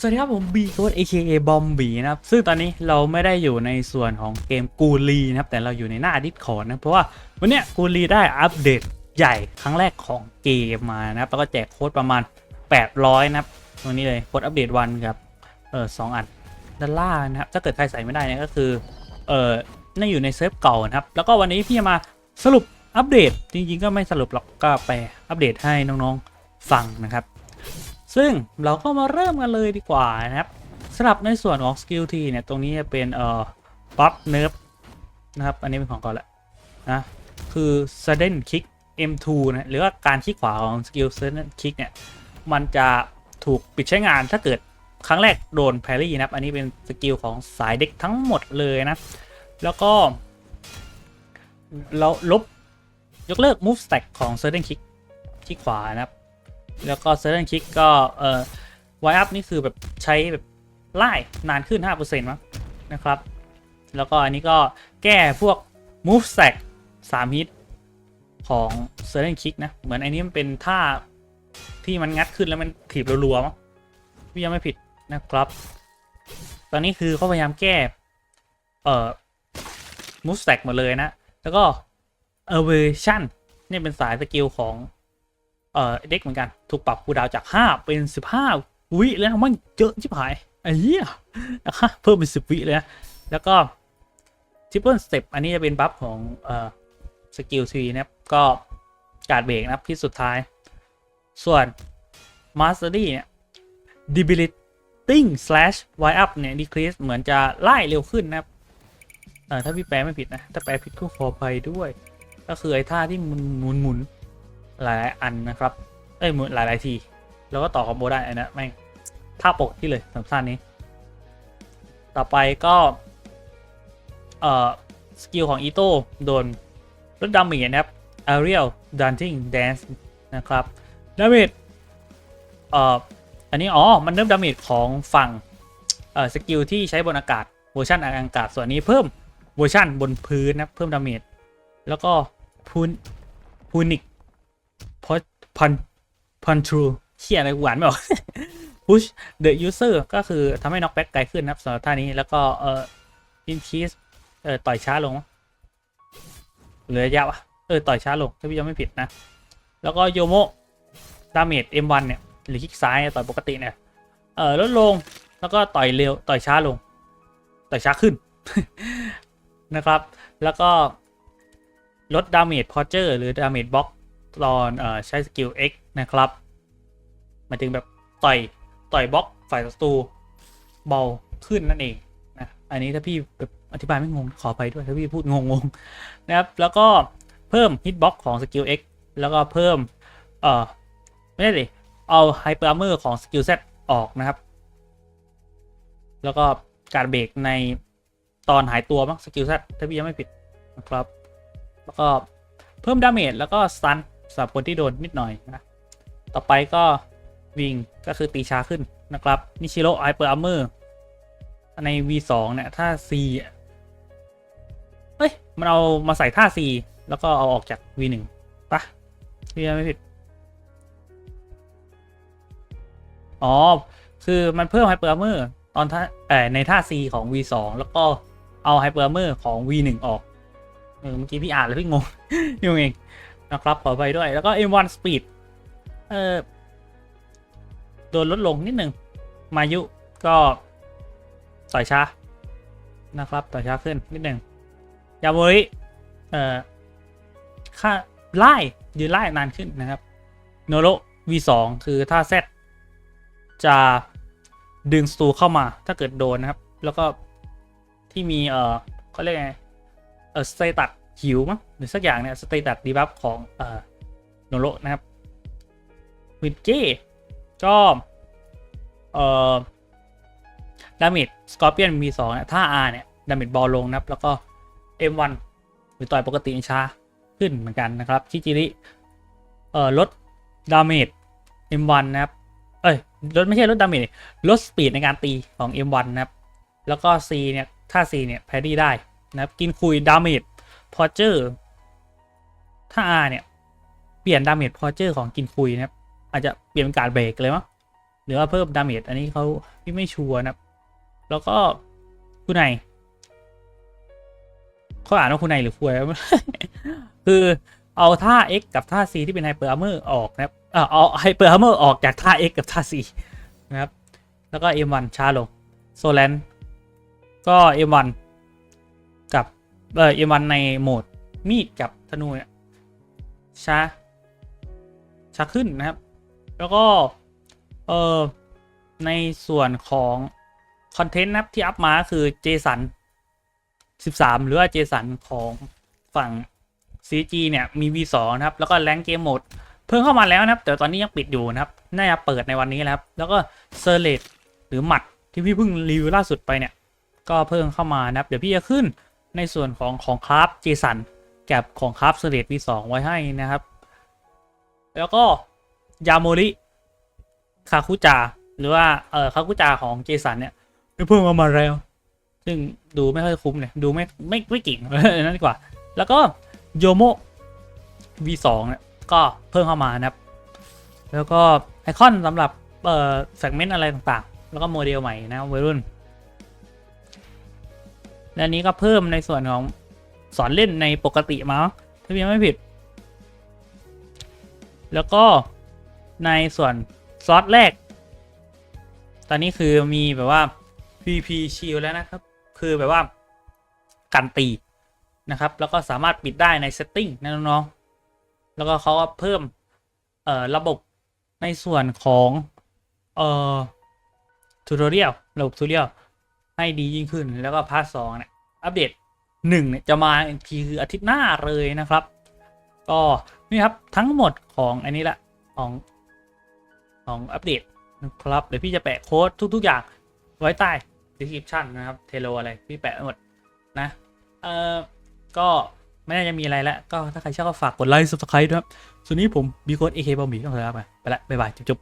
สวัสดีครับผมบีโค้ด AKA บอมบีนะครับ ซึ่งตอนนี้เราไม่ได้อยู่ในส่วนของเกมกูลีนะครับ แต่เราอยู่ในหน้าดิสคอร์ดนะ เพราะว่าวันนี้กูลีได้อัปเดตใหญ่ครั้งแรกของเกมมานะครับ แล้วก็แจกโค้ดประมาณ 800 นะครับตรงนี้เลยโค้ดอัปเดตวันครับ เออสองอันด้านล่างนะครับ ถ้าเกิดใครใส่ไม่ได้นี่ยก็คือ เออน่าอยู่ในเซิร์ฟเก่านะครับ แล้วก็วันนี้พี่จะมาสรุปอัปเดต จริงๆ ก็ไม่สรุปหรอก ก็ไปอัปเดตให้น้องๆฟังนะครับ ซึ่งเราก็มาเริ่มกันเลยดีกว่านะครับสำหรับในส่วนของสกิลทีเนี่ยตรงนี้จะเป็นเอ่อปั๊บเนิร์ฟนะครับ อันนี้เป็นของก่อนแหละนะคือ sudden kick M2 นะหรือว่าการคลิกขวาของสกิล sudden kick เนี่ยมันจะถูกปิดใช้งานถ้าเกิดครั้งแรกโดนแพรี่นะครับ อันนี้เป็นสกิลของสายเด็กทั้งหมดเลยนะ แล้วก็ เราลบยกเลิก move stack ของ sudden kick ที่ขวานะครับ แล้วก็ sudden kick ก็เอ่อไวอัพนี่คือแบบใช้แบบไล่นานขึ้น 5%มั้งนะครับ แล้วก็อันนี้ก็แก้พวก move stack 3 hit ของ sudden kick นะ เหมือนอันนี้มันเป็นท่าที่มันงัดขึ้นแล้วมันถีบรัวๆมั้งพี่ยังไม่ผิดนะครับ ตอนนี้คือเขาพยายามแก้ เอ่อ move Sack หมดเลยนะ แล้วก็ aversion นี่เป็นสายสกิลของ เอ่อเด็กเหมือนกัน ถูกปรับคูดาวจาก 5 เป็น 15 วิแล้วมันเยอะชิบหายไอ้เหี้ยนะคะเพิ่มเป็น 10 วิเลยนะแล้วก็ triple step อันนี้จะเป็นบัฟของเอ่อสกิลทีนะครับ ก็การเบรกนะครับที่สุดท้าย ส่วน mastery เนี่ย debilitating slash y up เนี่ย decrease เหมือนจะไล่เร็วขึ้นนะครับถ้าพี่แปลไม่ผิดนะ ถ้าแปลผิดก็ขออภัยด้วย ก็คือไอ้ท่าที่หมุนหมุนหมุน หลายๆอันนะครับเอ้ยหมุนหลายๆที แล้วก็ต่อคอมโบได้อันนะแม่งท่าปกที่เลยสำหรับท่านี้ ต่อไปก็เอ่อสกิลของอีโต้โดนลดดาเมจนะครับ Aerial Dancing Dance นะครับดาเมจเอ่ออันนี้อ๋อ มันเริ่มดาเมจของฝั่งเอ่อสกิลที่ใช้บนอากาศเวอร์ชันอากาศส่วนนี้เพิ่มเวอร์ชันบนพื้นนะเพิ่มดาเมจแล้วก็พูนพูนิก พอพันพันทรูเขียอะไรกูอ่านไม่ออก push the user ก็คือทำให้น็อกแบ็กไกลขึ้นนะครับสำหรับท่านี้แล้วก็เอ่อ increase เอ่อต่อยช้าลงเหลือระยะวะเออต่อยช้าลงถ้าพี่ยังไม่ผิดนะ แล้วก็โยโมดาเมจ M1 เนี่ยหรือคลิกซ้ายต่อยปกติเนี่ยเออลดลงแล้วก็ต่อยเร็วต่อยช้าลง ต่อยช้าขึ้นนะครับ แล้วก็ลดดาเมจพอเจอร์หรือดาเมจบล็อก ตอนเอ่อใช้สกิล X นะครับหมายถึงแบบต่อยต่อยบล็อกฝ่ายศัตรูเบาขึ้นนั่นเองนะอันนี้ถ้าพี่แบบอธิบายไม่งงขอไปด้วยถ้าพี่พูดงงๆนะครับแล้วก็เพิ่มฮิตบ็อกของสกิล X แล้วก็เพิ่มเอ่อไม่ได้ดิเอาไฮเปอร์อาร์เมอร์ของสกิล Z ออกนะครับ แล้วก็การเบรกในตอนหายตัวมั้งสกิล Z ถ้าพี่ยังไม่ผิดนะครับ แล้วก็เพิ่มดาเมจแล้วก็สตัน สำหรับคนที่โดนนิดหน่อยนะต่อไปก็วิงก็คือตีช้าขึ้นนะครับนิชิโร่ไอเปอร์อัมเมอร์ใน V2 เนี่ยถ้า C เฮ้ย มันเอามาใส่ท่า C แล้วก็เอาออกจาก V1 ปะพี่ไม่ผิด อ๋อ คือมันเพิ่มไฮเปอร์อัมเมอร์ตอนท่าเอ่อในท่า C ของ V2 แล้วก็เอาไฮเปอร์อัมเมอร์ของ V1 ออกเออเมื่อกี้พี่อ่านแล้วพี่งงนี่เอง นะครับ ขอไปด้วย แล้วก็ M1 Speed เออโดนลดลงนิดหนึ่ง มายุก็ต่อยช้านะครับ ต่อยช้าขึ้นนิดหนึ่งยาโมริเอ่อค่าไล่ยืนไล่นานขึ้นนะครับ โนโร V2 คือถ้าเซตจะดึงสตูเข้ามาถ้าเกิดโดนนะครับ แล้วก็ที่มีเอ่อเขาเรียกไงเออสเตตัส หิวมั้งหรือสักอย่างเนี่ยสเตตัสดีบัฟของเอ่อโนโรนะครับวินเก้ก็เอ่อดาเมจสกอร์เปียนมี2เนี่ยถ้า R เนี่ยดาเมจบอลลงนะครับ แล้วก็ M1 หรือต่อยปกติช้าขึ้นเหมือนกันนะครับคิจิริเอ่อลดดาเมจ M1 นะครับ เอ้ยลดไม่ใช่ลดดาเมจลดสปีดในการตีของ M1 นะครับ แล้วก็ C เนี่ย ถ้า C เนี่ยแพรี่ได้นะครับ กินคุยดาเมจ พอเจอร์ถ้า R เนี่ย เปลี่ยนดาเมจพอเจอร์ของกินคุยนะครับ อาจจะเปลี่ยนเป็นการเบรกเลยมั้งหรือว่าเพิ่มดาเมจอันนี้เขาพี่ไม่ชัวร์นะครับ แล้วก็คุณไหนเขาอ่านว่าคุณไหนหรือคุยคือเอาท่า X กับท่า C ที่เป็นไฮเปอร์อาร์เมอร์ออกนะครับเออเอาไฮเปอร์อาร์เมอร์ออกจากท่า X กับท่า C นะครับ แล้วก็ M1 ช้าลงโซแลนก็ M1 กับเออ M1 ในโหมดมีดกับธนูเนี่ยช้าช้าขึ้นนะครับ แล้วก็เออในส่วนของคอนเทนต์นะครับที่อัพมาคือเจสัน13 หรือว่าเจสันของฝั่ง CG เนี่ยมี V2 นะครับ แล้วก็แรงเกมโหมดเพิ่งเข้ามาแล้วนะครับ แต่ตอนนี้ยังปิดอยู่นะครับ น่าจะเปิดในวันนี้แล้วครับ แล้วก็เซอร์เลตหรือหมัดที่พี่เพิ่งรีวิวล่าสุดไปเนี่ย ก็เพิ่งเข้ามานะครับ เดี๋ยวพี่จะขึ้น ในส่วนของของคราฟเจสันกับของคราฟเซอร์เลต V2 ไว้ให้นะครับ แล้วก็ยาโมริคาคุจาหรือว่าเออคาคุจาของเจสันเนี่ยเพิ่งเอามาแล้ว ซึ่งดูไม่ค่อยคุ้มเลยดูไม่ไม่ไม่เก่งนั่นดีกว่า แล้วก็โยโม V2 เนี่ยก็เพิ่มเข้ามานะครับ แล้วก็ไอคอนสำหรับเอ่อแฟกเมนต์อะไรต่างๆ แล้วก็โมเดลใหม่นะวัยรุ่น และนี้ก็เพิ่มในส่วนของสอนเล่นในปกติมาถ้าพี่ไม่ผิด แล้วก็ในส่วนซอสแรก ตอนนี้คือมีแบบว่า PP Shield แล้วนะครับ คือแบบว่ากันตีนะครับ แล้วก็สามารถปิดได้ใน setting นะน้องๆแล้วก็เขาก็เพิ่มเอ่อระบบในส่วนของเอ่อ tutorial ระบบ tutorial ให้ดียิ่งขึ้นแล้วก็พาร์ทสองเนี่ยอัปเดตหนึ่งเนี่ยจะมาอีกทีคืออาทิตย์หน้าเลยนะครับ ก็นี่ครับทั้งหมดของอันนี้ละของของอัปเดตนะครับเดี๋ยวพี่จะแปะโค้ดทุก ๆ อย่างไว้ใต้ description นะครับเทโลอะไรพี่แปะหมดนะเอ่อก็ไม่น่าจะมีอะไรแล้ว ก็ถ้าใครชอบก็ฝากกดไลค์ subscribe ด้วยครับส่วนนี้ผมบีโค้ดเอเคบอมบีต้องลาไปไปละบ๊ายบายจุ๊บ